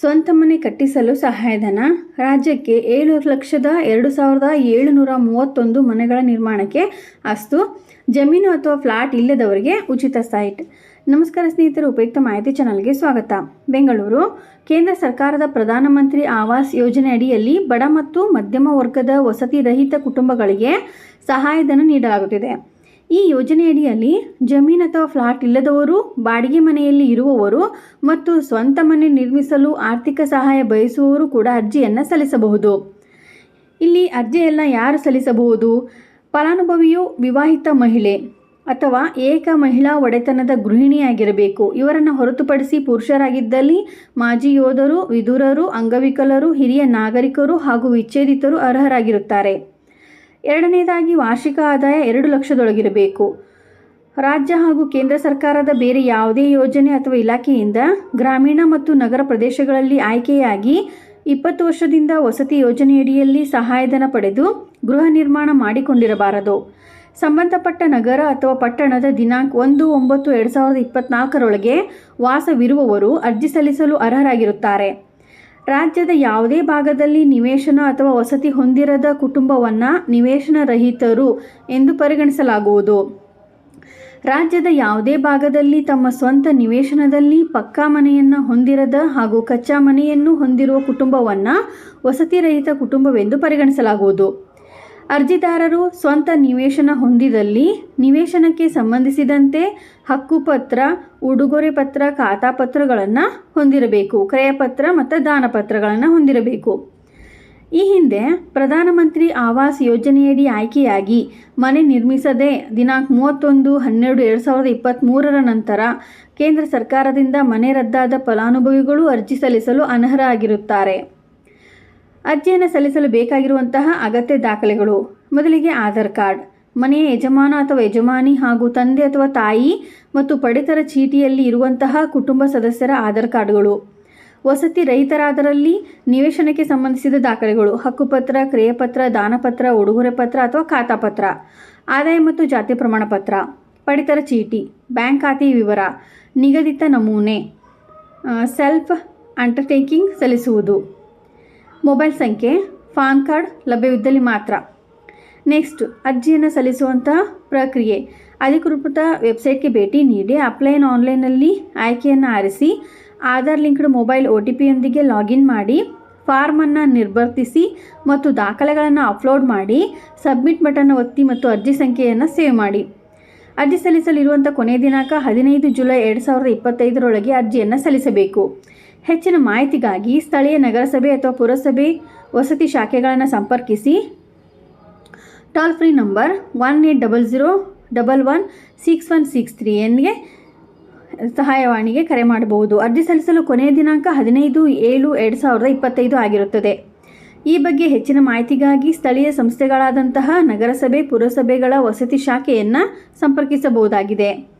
ಸ್ವಂತ ಮನೆ ಕಟ್ಟಿಸಲು ಸಹಾಯಧನ. ರಾಜ್ಯಕ್ಕೆ ಏಳು ಲಕ್ಷದ ಎರಡು ಸಾವಿರದ ಏಳುನೂರ ಮೂವತ್ತೊಂದು ಮನೆಗಳ ನಿರ್ಮಾಣಕ್ಕೆ ಅಸ್ತು. ಜಮೀನು ಅಥವಾ ಫ್ಲಾಟ್ ಇಲ್ಲದವರಿಗೆ ಉಚಿತ ಸೈಟ್. ನಮಸ್ಕಾರ ಸ್ನೇಹಿತರು, ಉಪಯುಕ್ತ ಮಾಹಿತಿ ಚಾನಲ್ಗೆ ಸ್ವಾಗತ. ಬೆಂಗಳೂರು. ಕೇಂದ್ರ ಸರ್ಕಾರದ ಪ್ರಧಾನಮಂತ್ರಿ ಆವಾಸ್ ಯೋಜನೆ ಅಡಿಯಲ್ಲಿ ಬಡ ಮತ್ತು ಮಧ್ಯಮ ವರ್ಗದ ವಸತಿ ರಹಿತ ಕುಟುಂಬಗಳಿಗೆ ಸಹಾಯಧನ ನೀಡಲಾಗುತ್ತಿದೆ. ಈ ಯೋಜನೆಯಡಿಯಲ್ಲಿ ಜಮೀನು ಅಥವಾ ಫ್ಲಾಟ್ ಇಲ್ಲದವರು, ಬಾಡಿಗೆ ಮನೆಯಲ್ಲಿ ಇರುವವರು ಮತ್ತು ಸ್ವಂತ ಮನೆ ನಿರ್ಮಿಸಲು ಆರ್ಥಿಕ ಸಹಾಯ ಬಯಸುವವರು ಕೂಡ ಅರ್ಜಿಯನ್ನು ಸಲ್ಲಿಸಬಹುದು. ಇಲ್ಲಿ ಅರ್ಜಿಯನ್ನು ಯಾರು ಸಲ್ಲಿಸಬಹುದು? ಫಲಾನುಭವಿಯು ವಿವಾಹಿತ ಮಹಿಳೆ ಅಥವಾ ಏಕ ಮಹಿಳಾ ಒಡೆತನದ ಗೃಹಿಣಿಯಾಗಿರಬೇಕು. ಇವರನ್ನು ಹೊರತುಪಡಿಸಿ ಪುರುಷರಾಗಿದ್ದಲ್ಲಿ ಮಾಜಿ ಯೋಧರು, ವಿದುರರು, ಅಂಗವಿಕಲರು, ಹಿರಿಯ ನಾಗರಿಕರು ಹಾಗೂ ವಿಚ್ಛೇದಿತರು ಅರ್ಹರಾಗಿರುತ್ತಾರೆ. ಎರಡನೇದಾಗಿ ವಾರ್ಷಿಕ ಆದಾಯ ಎರಡು ಲಕ್ಷದೊಳಗಿರಬೇಕು. ರಾಜ್ಯ ಹಾಗೂ ಕೇಂದ್ರ ಸರ್ಕಾರದ ಬೇರೆ ಯಾವುದೇ ಯೋಜನೆ ಅಥವಾ ಇಲಾಖೆಯಿಂದ ಗ್ರಾಮೀಣ ಮತ್ತು ನಗರ ಪ್ರದೇಶಗಳಲ್ಲಿ ಆಯ್ಕೆಯಾಗಿ ಇಪ್ಪತ್ತು ವರ್ಷದಿಂದ ವಸತಿ ಯೋಜನೆಯಡಿಯಲ್ಲಿ ಸಹಾಯಧನ ಪಡೆದು ಗೃಹ ನಿರ್ಮಾಣ ಮಾಡಿಕೊಂಡಿರಬಾರದು. ಸಂಬಂಧಪಟ್ಟ ನಗರ ಅಥವಾ ಪಟ್ಟಣದ ದಿನಾಂಕ ಒಂದು ಒಂಬತ್ತು ಎರಡು ಸಾವಿರದ ಇಪ್ಪತ್ನಾಲ್ಕರೊಳಗೆ ವಾಸವಿರುವವರು ಅರ್ಜಿ ಸಲ್ಲಿಸಲು ಅರ್ಹರಾಗಿರುತ್ತಾರೆ. ರಾಜ್ಯದ ಯಾವುದೇ ಭಾಗದಲ್ಲಿ ನಿವೇಶನ ಅಥವಾ ವಸತಿ ಹೊಂದಿರದ ಕುಟುಂಬವನ್ನು ನಿವೇಶನ ರಹಿತರು ಎಂದು ಪರಿಗಣಿಸಲಾಗುವುದು. ರಾಜ್ಯದ ಯಾವುದೇ ಭಾಗದಲ್ಲಿ ತಮ್ಮ ಸ್ವಂತ ನಿವೇಶನದಲ್ಲಿ ಪಕ್ಕಾ ಮನೆಯನ್ನು ಹೊಂದಿರದ ಹಾಗೂ ಕಚ್ಚಾ ಮನೆಯನ್ನು ಹೊಂದಿರುವ ಕುಟುಂಬವನ್ನು ವಸತಿ ರಹಿತ ಕುಟುಂಬವೆಂದು ಪರಿಗಣಿಸಲಾಗುವುದು. ಅರ್ಜಿದಾರರು ಸ್ವಂತ ನಿವೇಶನ ಹೊಂದಿದಲ್ಲಿ ನಿವೇಶನಕ್ಕೆ ಸಂಬಂಧಿಸಿದಂತೆ ಹಕ್ಕುಪತ್ರ, ಉಡುಗೊರೆ ಪತ್ರ ಖಾತಾಪತ್ರಗಳನ್ನು ಹೊಂದಿರಬೇಕು. ಕ್ರಯಪತ್ರ ಮತ್ತು ದಾನಪತ್ರಗಳನ್ನು ಹೊಂದಿರಬೇಕು. ಈ ಹಿಂದೆ ಪ್ರಧಾನಮಂತ್ರಿ ಆವಾಸ್ ಯೋಜನೆಯಡಿ ಆಯ್ಕೆಯಾಗಿ ಮನೆ ನಿರ್ಮಿಸದೆ ದಿನಾಂಕ ಮೂವತ್ತೊಂದು, ಹನ್ನೆರಡು, ಎರಡು ಸಾವಿರದ ಇಪ್ಪತ್ತ್ಮೂರರ ನಂತರ ಕೇಂದ್ರ ಸರ್ಕಾರದಿಂದ ಮನೆ ರದ್ದಾದ ಫಲಾನುಭವಿಗಳು ಅರ್ಜಿ ಸಲ್ಲಿಸಲು ಅನರ್ಹರಾಗಿರುತ್ತಾರೆ. ಅರ್ಜಿಯನ್ನು ಸಲ್ಲಿಸಲು ಬೇಕಾಗಿರುವಂತಹ ಅಗತ್ಯ ದಾಖಲೆಗಳು. ಮೊದಲಿಗೆ ಆಧಾರ್ ಕಾರ್ಡ್. ಮನೆಯ ಯಜಮಾನ ಅಥವಾ ಯಜಮಾನಿ ಹಾಗೂ ತಂದೆ ಅಥವಾ ತಾಯಿ ಮತ್ತು ಪಡಿತರ ಚೀಟಿಯಲ್ಲಿ ಇರುವಂತಹ ಕುಟುಂಬ ಸದಸ್ಯರ ಆಧಾರ್ ಕಾರ್ಡ್ಗಳು. ವಸತಿ ರಹಿತರಾದರಲ್ಲಿ ನಿವೇಶನಕ್ಕೆ ಸಂಬಂಧಿಸಿದ ದಾಖಲೆಗಳು. ಹಕ್ಕುಪತ್ರ, ಕ್ರಿಯಪತ್ರ, ದಾನಪತ್ರ, ಉಡುಗೊರೆ ಪತ್ರ ಅಥವಾ ಖಾತಾಪತ್ರ ಆದಾಯ ಮತ್ತು ಜಾತಿ ಪ್ರಮಾಣ ಪತ್ರ ಪಡಿತರ ಚೀಟಿ. ಬ್ಯಾಂಕ್ ಖಾತೆ ವಿವರ. ನಿಗದಿತ ನಮೂನೆ. ಸೆಲ್ಫ್ ಅಂಡರ್ಟೇಕಿಂಗ್ ಸಲ್ಲಿಸುವುದು. ಮೊಬೈಲ್ ಸಂಖ್ಯೆ, ಪಾನ್ ಕಾರ್ಡ್ ಲಭ್ಯವಿದ್ದಲ್ಲಿ ಮಾತ್ರ. ನೆಕ್ಸ್ಟ್, ಅರ್ಜಿಯನ್ನು ಸಲ್ಲಿಸುವಂಥ ಪ್ರಕ್ರಿಯೆ. ಅಧಿಕೃತ ವೆಬ್ಸೈಟ್ಗೆ ಭೇಟಿ ನೀಡಿ ಅಪ್ಲೈನ್ ಆನ್ಲೈನಲ್ಲಿ ಆಯ್ಕೆಯನ್ನು ಆರಿಸಿ, Aadhaar linked mobile O T ಪಿಯೊಂದಿಗೆ login ಮಾಡಿ, ಫಾರ್ಮನ್ನು ನಿರ್ಬರ್ತಿಸಿ ಮತ್ತು ದಾಖಲೆಗಳನ್ನು ಅಪ್ಲೋಡ್ ಮಾಡಿ, ಸಬ್ಮಿಟ್ ಬಟನ್ ಒತ್ತಿ ಮತ್ತು ಅರ್ಜಿ ಸಂಖ್ಯೆಯನ್ನು ಸೇವ್ ಮಾಡಿ. ಅರ್ಜಿ ಸಲ್ಲಿಸಲಿರುವಂಥ ಕೊನೆಯ ದಿನಾಂಕ ಹದಿನೈದು ಜುಲೈ ಎರಡು ಸಾವಿರದ ಇಪ್ಪತ್ತೈದರೊಳಗೆ ಅರ್ಜಿಯನ್ನು ಸಲ್ಲಿಸಬೇಕು. ಹೆಚ್ಚಿನ ಮಾಹಿತಿಗಾಗಿ ಸ್ಥಳೀಯ ನಗರಸಭೆ ಅಥವಾ ಪುರಸಭೆ ವಸತಿ ಶಾಖೆಗಳನ್ನು ಸಂಪರ್ಕಿಸಿ. Toll free number one eight double zero double one six one six three ಎನ್ಗೆ ಸಹಾಯವಾಣಿಗೆ ಕರೆ ಮಾಡಬಹುದು. ಅರ್ಜಿ ಸಲ್ಲಿಸಲು ಕೊನೆಯ ದಿನಾಂಕ ಹದಿನೈದು ಏಳು ಎರಡು ಸಾವಿರದ ಇಪ್ಪತ್ತೈದು ಆಗಿರುತ್ತದೆ. ಈ ಬಗ್ಗೆ ಹೆಚ್ಚಿನ ಮಾಹಿತಿಗಾಗಿ ಸ್ಥಳೀಯ ಸಂಸ್ಥೆಗಳಾದಂತಹ ನಗರಸಭೆ, ಪುರಸಭೆಗಳ ವಸತಿ ಶಾಖೆಯನ್ನು ಸಂಪರ್ಕಿಸಬಹುದಾಗಿದೆ.